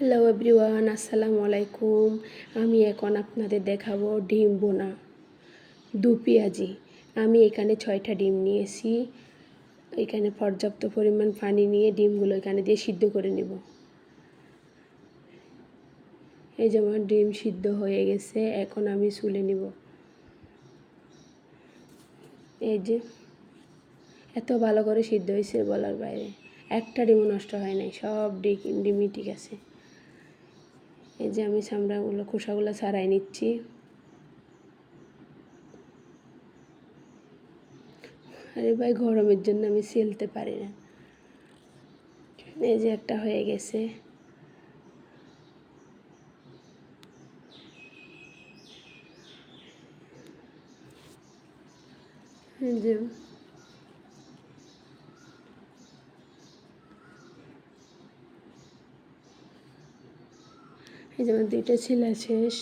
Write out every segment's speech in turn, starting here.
Hello everyone আসসালামু আলাইকুম আমি এখন আপনাদের দেখাবো ডিম বোনা। দু পেঁয়াজি। আমি এখানে ছয়টা ডিম নিয়েছি। এখানে পর্যাপ্ত পরিমাণ পানি নিয়ে ডিমগুলো এখানে দিয়ে সিদ্ধ করে নেব। এই যেমন ডিম সিদ্ধ হয়ে গেছে, এখন আমি চুলে নিব। এই যে, এত ভালো করে সিদ্ধ হয়েছে বলার বাইরে। একটা ডিমও নষ্ট হয় নাই, সব ডিম, ডিমই ঠিক আছে। এই যে আমি চামড়াগুলো, খোসাগুলো ছাড়াই নিচ্ছি। আরে ভাই, গরমের জন্য আমি সেলতে পারি না। এই যে একটা হয়ে গেছে। যে এই যেমন দুইটা ছিলা শেষ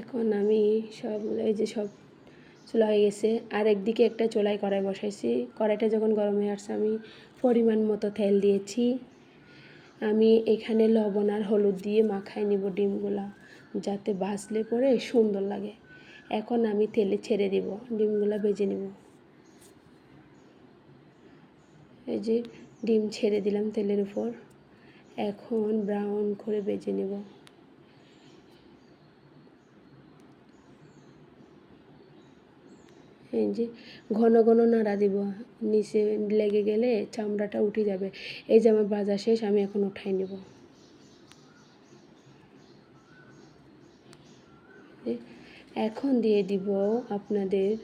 এখন আমি সব, এই যে সব চুলা হয়ে গেছে। আর একদিকে একটা চোলাই কড়াই বসাইছি। কড়াইটা যখন গরম হয়ে আসছে, আমি পরিমাণ মতো তেল দিয়েছি। আমি এখানে লবণ আর হলুদ দিয়ে মাখাই নিব ডিমগুলা, যাতে ভাজলে পরে সুন্দর লাগে। এখন আমি তেলে ছেড়ে দিব, ডিমগুলা ভেজে নিব। এই যে ডিম ছেড়ে দিলাম তেলের উপর। এখন ব্রাউন করে ভেজে নেব। এই যে ঘন ঘন নাড়া দিব। নিচে লেগে গেলে চামড়াটা উঠে যাবে। এই যে আমার ভাজা শেষ, আমি এখন উঠাই নেব। এখন দিয়ে দিব আপনাদের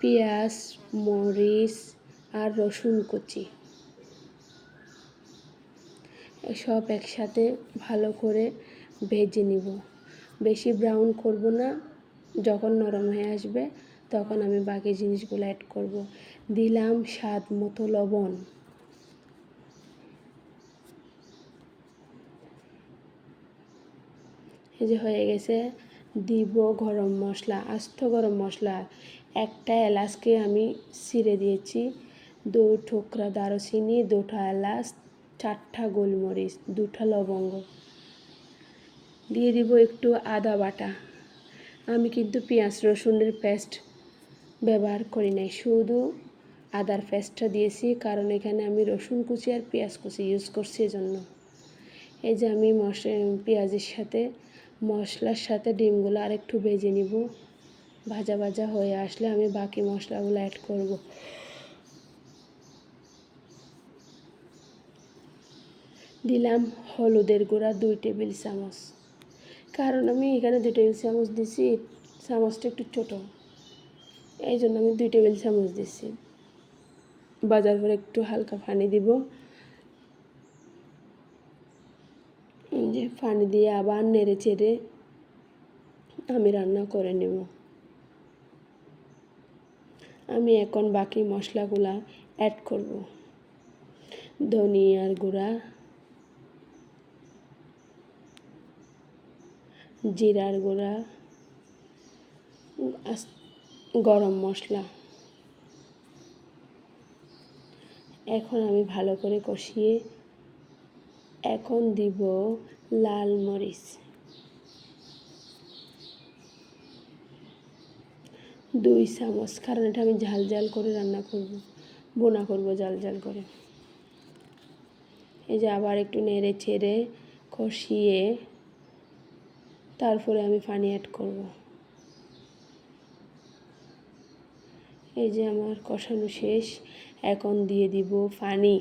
পেঁয়াজ, মরিচ আর রসুন কুচি। সব একসাথে ভালো করে ভেজে নিব। বেশি ব্রাউন করব না, যখন নরম হয়ে আসবে তখন আমি বাকি জিনিসগুলো অ্যাড করব। দিলাম স্বাদ মতো লবণ। এই যে হয়ে গেছে, দিব গরম মশলা, আস্ত গরম মশলা। একটা এলাচকে আমি ছিঁড়ে দিয়েছি। দু ঠোকরা দারুচিনি, দুটা এলাচ, চারটা গোলমরিচ, দুটা লবঙ্গ। দিয়ে দিব একটু আদা বাটা। আমি কিন্তু পেঁয়াজ রসুনের পেস্ট ব্যবহার করি নাই। শুধু আদার পেস্টটা দিয়েছি, কারণ এখানে আমি রসুন কুচি আর পেঁয়াজ কুচি ইউজ করছি এজন্য। এই যে আমি মশ পেঁয়াজের সাথে, মশলার সাথে ডিমগুলো আর একটু ভেজে নিব। ভাজা ভাজা হয়ে আসলে আমি বাকি মশলাগুলো অ্যাড করব। দিলাম হলুদের গুঁড়া দুই টেবিল চামচ। কারণ আমি এখানে দুই টেবিল চামচ দিছি, চামচটা একটু ছোটো। এই জন্য আমি দুই টেবিল চামচ দিচ্ছি বাজার পরে একটু হালকা পানি দিব। যে পানি দিয়ে আবার নেড়ে চেড়ে আমি রান্না করে নেব। আমি এখন বাকি মশলাগুলা অ্যাড করব। ধনিয়ার গুঁড়া, জিরার গুঁড়া গরম মশলা। এখন আমি ভালো করে কষিয়ে এখন দিব লাল মরিচ। দুই চামচ, কারণ এটা আমি ঝাল ঝাল করে রান্না করব, বোনা করব জাল জাল করে। এই যে আবার একটু নেড়ে ছেড়ে কষিয়ে তারপরে আমি পানি অ্যাড করব। এই যে আমার কষানো শেষ, এখন দিয়ে দিব পানি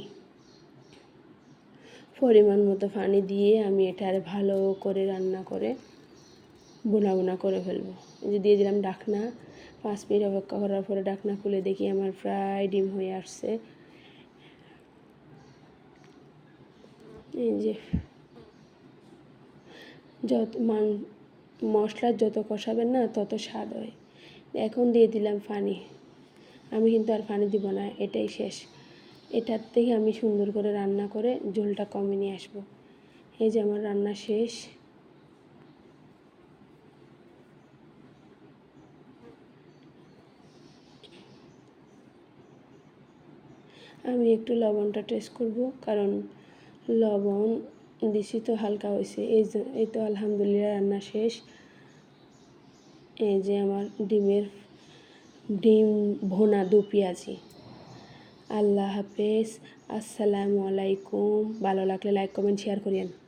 পরিমাণ মতো পানি দিয়ে আমি এটা আর ভালো করে রান্না করে বোনা বোনা করে ফেলব। এই যে দিয়ে দিলাম ডাকনা। পাঁচ মিনিট অপেক্ষা করার পরে ডাকনা খুলে দেখি আমার প্রায় ডিম হয়ে আসছে। এই যে যত মান, মশলা যত কষাবেন না তত স্বাদ হয়। এখন দিয়ে দিলাম পানি আমি কিন্তু আর পানি দিব না, এটাই শেষ। এটার থেকে আমি সুন্দর করে রান্না করে ঝোলটা কমে নিয়ে আসব। এই যে আমার রান্না শেষ। আমি একটু লবণটা টেস্ট করব, কারণ লবণ দিছি তো হালকা হয়েছে। এই এই তো আলহামদুলিল্লাহ রান্না শেষ। এই যে আমার ডিমের ডিম ভোনা দু পেঁয়াজি। আল্লাহ হাফেজ। আসসালামু আলাইকুম। ভালো লাগলে লাইক কমেন্ট শেয়ার করিয়েন।